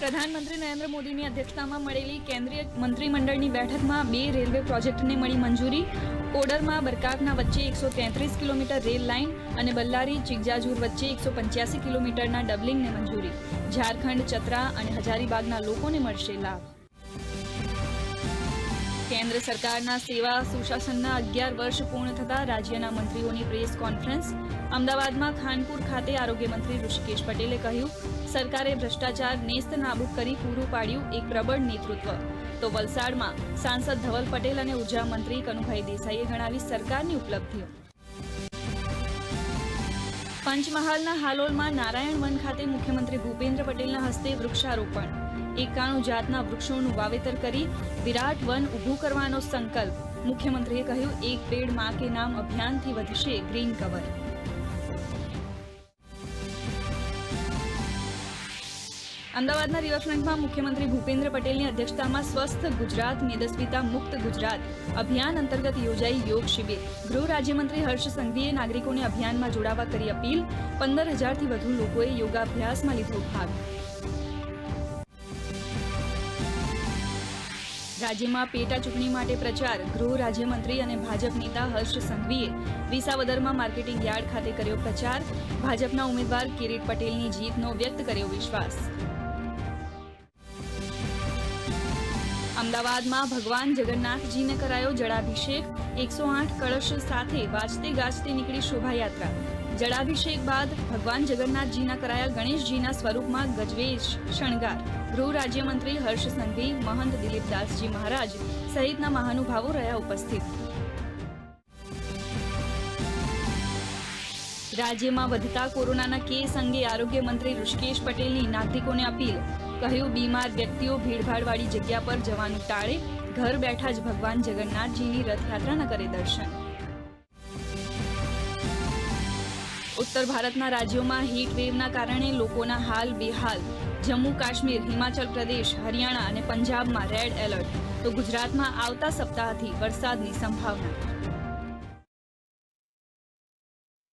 પ્રધાનમંત્રી નરેન્દ્ર મોદીની અધ્યક્ષતામાં મળેલી કેન્દ્રીય મંત્રીમંડળની બેઠકમાં બે રેલવે પ્રોજેક્ટને મળી મંજૂરી. ઓડરમાં બરકાકના વચ્ચે એકસો તેત્રીસ કિલોમીટર રેલ લાઇન અને બલ્લારી ચિગજાજુર વચ્ચે એકસો પંચ્યાસી કિલોમીટરના ડબલિંગને મંજૂરી. ઝારખંડ, ચતરા અને હજારીબાગના લોકોને મળશે લાભ. કેન્દ્ર સરકારના સેવા સુશાસનના અગિયાર વર્ષ પૂર્ણ થતાં રાજ્યના મંત્રીઓની પ્રેસ કોન્ફરન્સ, અમદાવાદમાં ખાનપુર ખાતે આરોગ્ય મંત્રી ઋષિકેશ પટેલે કહ્યું, સરકારે ભ્રષ્ટાચાર નેસ્ત નાબૂદ કરી પૂરું પાડ્યું એક પ્રબળ નેતૃત્વ. તો વલસાડમાં સાંસદ ધવલ પટેલ અને ઊર્જા મંત્રી કનુભાઈ દેસાઈએ ગણાવી સરકારની ઉપલબ્ધિઓ. પંચમહાલના હાલોલમાં નારાયણ વન ખાતે મુખ્યમંત્રી ભૂપેન્દ્ર પટેલના હસ્તે વૃક્ષારોપણ. એકાણું જાતના વૃક્ષોનું વાવેતર કરી વિરાટ વન ઊભું કરવાનો સંકલ્પ. મુખ્યમંત્રીએ કહ્યું, એક પેડમાં કે નામ અભિયાનથી વધશે ગ્રીન કવર. અમદાવાદના રિવરફ્રન્ટમાં મુખ્યમંત્રી ભૂપેન્દ્ર પટેલની અધ્યક્ષતામાં સ્વસ્થ ગુજરાત મેદસ્વીતા મુક્ત ગુજરાત અભિયાન અંતર્ગત યોજાઈ યોગ શિબિર. ગૃહ રાજ્યમંત્રી હર્ષ સંઘવીએ નાગરિકોને અભિયાનમાં જોડાવા કરી અપીલ. પંદર હજારથી વધુ લોકોએ યોગાભ્યાસમાં લીધો ભાગ. રાજ્યમાં પેટા ચૂંટણી માટે પ્રચાર. ગૃહ રાજ્યમંત્રી અને ભાજપ નેતા હર્ષ સંઘવીએ વિસાવદરમાં માર્કેટિંગ યાર્ડ ખાતે કર્યો પ્રચાર. ભાજપના ઉમેદવાર કિરીટ પટેલની જીતનો વ્યક્ત કર્યો વિશ્વાસ. અમદાવાદમાં ભગવાન જગન્નાથજીને કરાયો જળાભિષેક. એકસો આઠ કળશ સાથે વાજતે ગાજતે નીકળી શોભાયાત્રા. જળાભિષેક બાદ ભગવાન જગન્નાથજીના કરાયા ગણેશજીના સ્વરૂપમાં ગજવેશ, શણગાર. ગૃહ રાજ્યમંત્રી હર્ષ સંઘવી, મહંત દિલીપદાસજી મહારાજ સહિતના મહાનુભાવો રહ્યા ઉપસ્થિત. રાજ્યમાં વધતા કોરોનાના કેસ અંગે આરોગ્ય મંત્રી ઋષિકેશ પટેલની નાગરિકોને અપીલ. કહ્યું, બીમાર વ્યક્તિઓ ભીડભાડવાળી જગ્યા પર જવાનું ટાળે, ઘર બેઠા જ ભગવાન જગન્નાથજીની રથયાત્રાના કરે દર્શન. ઉત્તર ભારતના રાજ્યોમાં હીટ વેવના કારણે લોકોના હાલ બેહાલ. જમ્મુ કાશ્મીર, હિમાચલ પ્રદેશ, હરિયાણા અને પંજાબમાં રેડ એલર્ટ તો ગુજરાતમાં આવતા સપ્તાહથી વરસાદની સંભાવના.